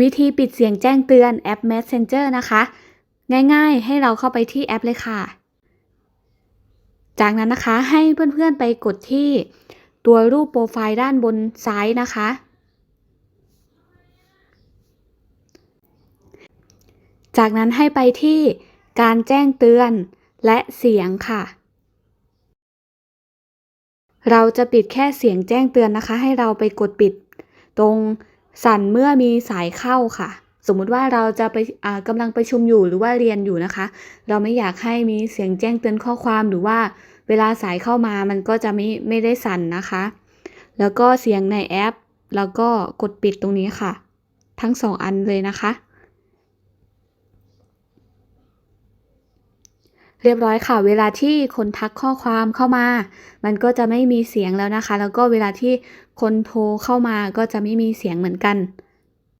วิธีปิดเสียงแจ้งเตือนแอป Messenger นะคะ ง่ายๆ ให้เราเข้าไปที่แอปเลยค่ะ จากนั้นนะคะให้เพื่อนๆไปกดที่ตัวรูปโปรไฟล์ด้านบนซ้ายนะคะ จากนั้นให้ไปที่การแจ้งเตือนและเสียงค่ะ เราจะปิดแค่เสียงแจ้งเตือนนะคะ ให้เราไปกดปิด ตรงสั่นเมื่อมีสายเข้าค่ะ สมมุติว่าเราจะไปอ่ากำลังประชุมอยู่หรือว่าเรียนอยู่นะคะ เราไม่อยากให้มีเสียงแจ้งเตือนข้อความหรือว่าเวลาสายเข้ามามันก็จะไม่ไม่ได้สั่นนะคะ แล้วก็เสียงในแอป แล้วก็กดปิดตรงนี้ค่ะ ทั้งสองอันเลยนะคะ เรียบร้อยค่ะ เวลาที่คนทักข้อความเข้ามา มันก็จะไม่มีเสียงแล้วนะคะ แล้วก็เวลาที่คนโทรเข้ามาก็จะไม่มีเสียงเหมือนกัน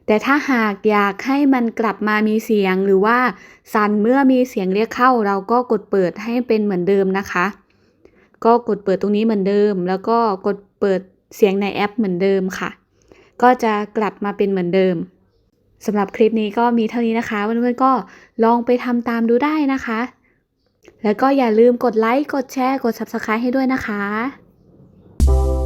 แต่ถ้าหากอยากให้มันกลับมามีเสียงหรือว่าสั่นเมื่อมีเสียงเรียกเข้า เราก็กดเปิดให้เป็นเหมือนเดิมนะคะ ก็กดเปิดตรงนี้เหมือนเดิม แล้วก็กดเปิดเสียงในแอปเหมือนเดิมค่ะ ก็จะกลับมาเป็นเหมือนเดิมสำหรับคลิปนี้ก็มีเท่านี้นะคะเพื่อนๆก็ลองไปทำตามดูได้นะคะ แล้วก็อย่าลืมกดไลค์ กดแชร์ กด Subscribe ให้ด้วยนะคะ